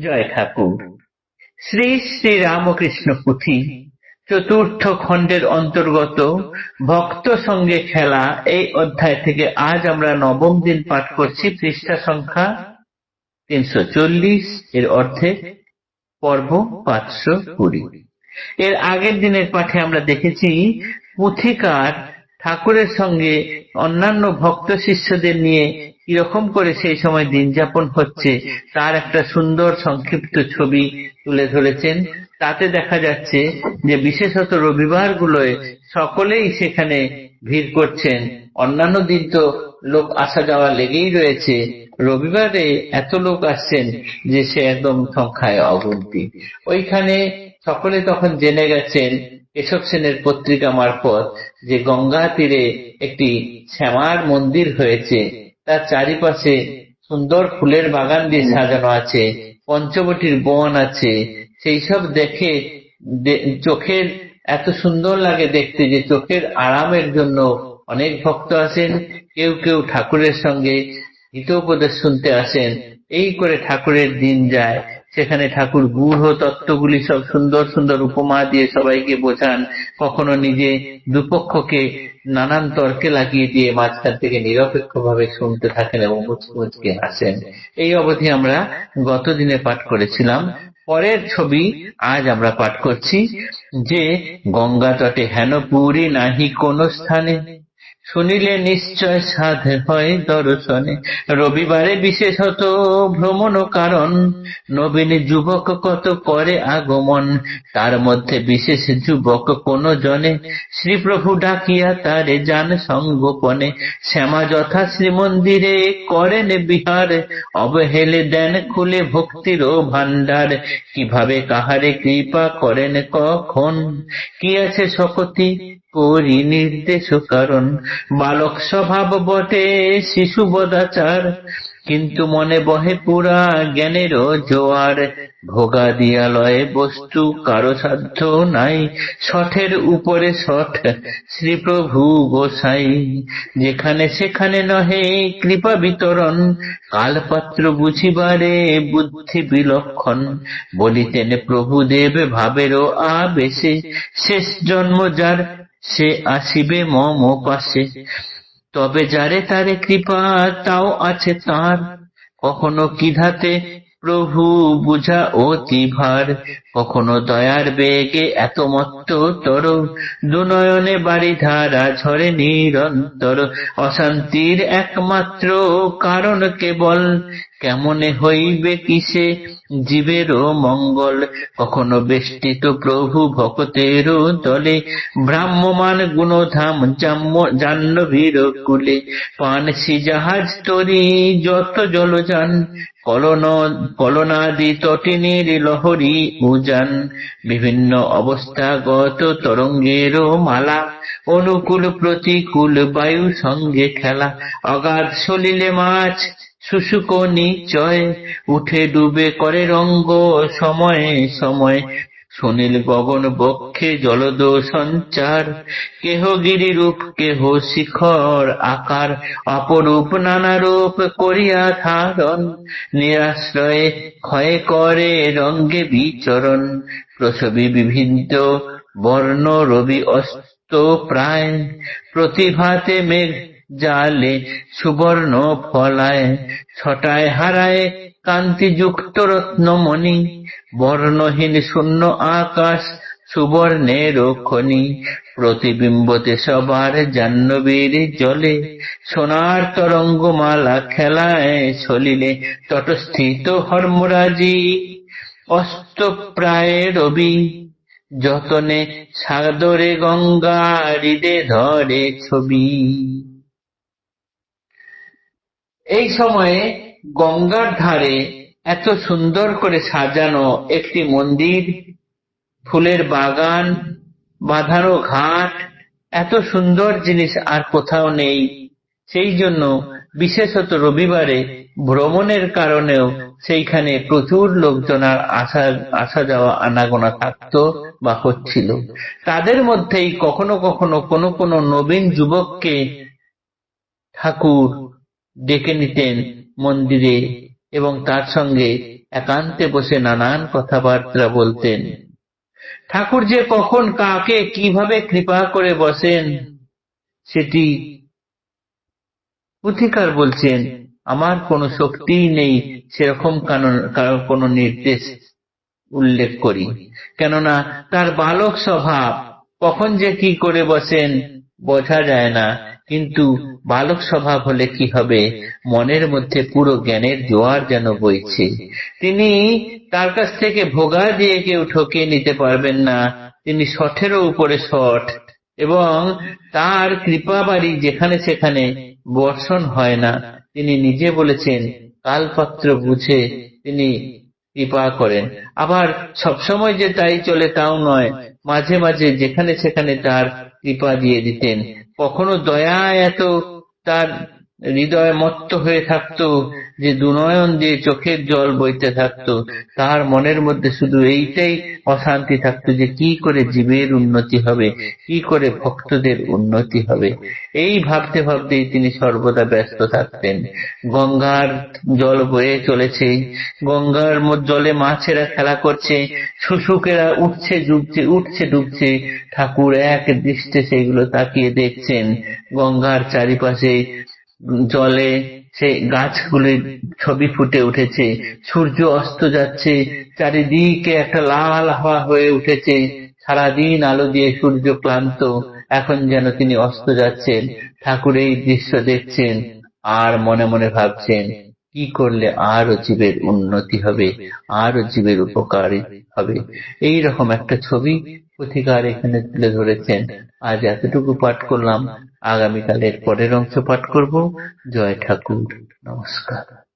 জয় ঠাকুর শ্রী শ্রী রামকৃষ্ণ পুঁথি চতুর্থ খণ্ডের অন্তর্গত ভক্ত সঙ্গে খেলা এই অধ্যায় থেকে আজ আমরা নবম দিন পাঠ করছি। পৃষ্ঠা সংখ্যা তিনশো চল্লিশ। এর অর্থে পর্ব পাঁচশো কুড়ি। এর আগের দিনের পাঠে আমরা দেখেছি পুথিকার ঠাকুরের সঙ্গে অন্যান্য ভক্ত শিষ্যদের নিয়ে কীরকম করে সেই সময় দিন যাপন হচ্ছে, তার একটা সুন্দর সংক্ষিপ্ত ছবি তুলে ধরেছেন। তাতে দেখা যাচ্ছে যে বিশেষত রবিবারগুলোয় সকলেই সেখানে ভিড় করছেন। অন্যান্য দিন তো লোক আসা যাওয়া লেগেই রয়েছে। রবিবারে এত লোক আসছেন যে সে একদম সংখ্যায় অগুন্তি ওইখানে সকলে তখন জেনে গেছেন কেশব সেনের পত্রিকা মারফত যে গঙ্গা তীরে একটি শ্যামার মন্দির হয়েছে। তার চারিপাশে সুন্দর ফুলের বাগান দিয়ে সাজানো আছে, পঞ্চবটির বন আছে। সেই সব দেখে চোখের, এত সুন্দর লাগে দেখতে যে চোখের আরামের জন্য অনেক ভক্ত আসেন, কেউ কেউ ঠাকুরের সঙ্গে হিতোপদেশ শুনতে আসেন। এই করে ঠাকুরের দিন যায়। সেখানে ঠাকুর গূঢ় তত্ত্বগুলি সব সুন্দর সুন্দর উপমা দিয়ে সবাইকে বোঝান, কখনো নিজে দুপক্ষকে নানান তর্কে লাগিয়ে দিয়ে মাঝখান থেকে নিরপেক্ষ ভাবে শুনতে থাকেন এবং মুচকে মুচকে এই অবধি আমরা গত দিনে পাঠ করেছিলাম। পরের ছবি আজ আমরা পাঠ করছি যে গঙ্গা তটে হেন পুরী নাহি কোন স্থানে। শুনিলে নিশ্চয় সাধ হয় দর্শনে। রবিবারে বিশেষত ভ্রমণ কারণ। নবীন যুবক কত করে আগমন। তার মধ্যে বিশেষ যুবক কোন জনে। শ্রীপ্রভু ডাকিয়া তারে যান সঙ্গোপনে। শ্যামা যথা শ্রীমন্দিরে করেন বিহার। অবহেলে দেন খুলে ভক্তির ও ভান্ডার কীভাবে কাহারে কৃপা করেন কখন? কি আছে শকতি? করি নির্দেশ কারণ বালক স্বভাব বটে, শিশু বদাচার। কিন্তু মনে বহে পুরা জ্ঞানের জোয়ার। ভোগা দিয়ালয়ে বস্তু কারও সাধ্য নাই। শঠের উপরে শঠ, শ্রীপ্রভু গোসাই। যেখানে সেখানে নহে কৃপা বিতরণ। কালপাত্র বুঝিবারে বুদ্ধি বিলক্ষণ। বলিতেন প্রভুদেব ভাবেরও আবেশে, শেষ জন্ম যার সে আসিবে মম পাশে। তবে যারে তারে কৃপা তাও আছে তার। কখনো কিধাতে প্রভু বুঝা অতি ভার। কখনো দয়ার বেগে এত মত্ত তর দুনয়নে বাড়ি ধারা ঝরে নিরন্তর। অশান্তির একমাত্র কারণ কেবল, কেমনে হইবে কিসে জীবেরও মঙ্গল? কখনো বেষ্টিত প্রভু ভক্তেরও দলে ব্রাহ্মমান গুণধাম জাহ্নবীর কুলে। পানসি জাহাজ তরি যত জলযান, কলন, কলনাদি তটিনীর লহরী উজান বিভিন্ন অবস্থাগত তরঙ্গেরও মালা, অনুকূল প্রতিকূল বায়ু সঙ্গে খেলা। অগাধ সলিলে মাছ, শুশুক নিচয়, উঠে ডুবে করে রঙ্গ সময়ে সময়। সুনীল গগন বক্ষে জলদ সঞ্চার, কেহ গিরিরূপ, কেহ শিখর আকার। অপরূপ নানা রূপ করিয়া ধারণ, নিরাশ্রয়ে ক্ষয় করে রঙ্গে বিচরণ। প্রসবী বিভিন্ন বর্ণ রবি অস্ত প্রায়, প্রতিভাতে মেঘ জালে সুবর্ণ ফলায়, ছটায় হারায় কান্তিযুক্ত রত্নমণি। বর্ণহীন শূন্য আকাশ, সুবর্ণের খনি। প্রতিবিম্বতে সবার জাহ্নবীর জলে, সোনার তরঙ্গমালা খেলায় চলিলে তটস্থিত হর্মরাজি অস্ত প্রায় রবি, যতনে সাদরে গঙ্গা হৃদে ধরে ছবি। এই সময়ে গঙ্গার ধারে এত সুন্দর করে সাজানো একটি মন্দির, ফুলের বাগান, বাঁধানো ঘাট, এত সুন্দর জিনিস আর কোথাও নেই। সেই জন্য বিশেষত রবিবারে ভ্রমণের কারণেও সেইখানে প্রচুর লোকজন আসা আসা যাওয়া, আনাগোনা থাকত বা হচ্ছিল। তাদের মধ্যেই কখনো কখনো কোনো কোনো নবীন যুবককে ঠাকুর ডেকে নিতেন মন্দিরে। এবং তার সঙ্গে একান্তে বসে নানান কথাবার্তা বলতেন। ঠাকুর যে কখন কাকে কীভাবে কৃপা করে বসেন, সেটি পুথিকার বলছেন, আমার কোনো শক্তিই নেই সেরকম কোনো নির্দেশ উল্লেখ করি। কেননা তার বালক স্বভাব, কখন যে কি করে বসেন, বোঝা যায় না। কিন্তু বালক স্বভাব হলে কি হবে? মনের মধ্যে পুরো জ্ঞানের জোয়ার যেন বইছে। তিনি তার কাছ থেকে ভোগা দিয়ে কেউ ঠকিয়ে নিতে পারবেন না। তিনি শঠেরও উপরে শঠ। এবং তার কৃপাবাড়ি যেখানে সেখানে বর্ষণ হয় না। তিনি নিজে বলেছেন, কালপাত্র বুঝে তিনি কৃপা করেন। আবার সবসময় যে তাই চলে তাও নয়। মাঝে মাঝে যেখানে সেখানে তার কৃপা দিয়ে দিতেন। কখনো দয়া এত তার হৃদয় মত্ত হয়ে থাকতো। যে দুনয়ন দিয়ে চোখের জল বইতে থাকতো তার মনের মধ্যে শুধু এইটাই অশান্তি থাকতো যে কি করে জীবের উন্নতি হবে, কি করে ভক্তদের উন্নতি হবে। এই ভাবতে ভাবতেই তিনি সর্বদা ব্যস্ত থাকতেন। গঙ্গার জল বয়ে চলেছে, গঙ্গার জলে মাছেরা খেলা করছে, শুশুকেরা উঠছে, ডুবছে উঠছে, ডুবছে, ঠাকুর এক দৃষ্টে সেগুলো তাকিয়ে দেখছেন। গঙ্গার চারিপাশে জলে সে গাছগুলির ছবি ফুটে উঠেছে। সূর্য অস্ত যাচ্ছে। চারিদিকে একটা লাল হাওয়া হয়ে উঠেছে। সারাদিন আলো দিয়ে সূর্য ক্লান্ত। এখন যেন তিনি অস্ত যাচ্ছেন। ঠাকুর এই দৃশ্য দেখছেন আর মনে মনে ভাবছেন, কি করলে আরও জীবের উন্নতি হবে আরও জীবের উপকারী হবে? এই রকম একটা ছবি পথিকার এখানে তুলে ধরেছেন। আজ এতটুকু পাঠ করলাম। আগামীকালের পরের অংশ পাঠ করব। জয় ঠাকুর। নমস্কার।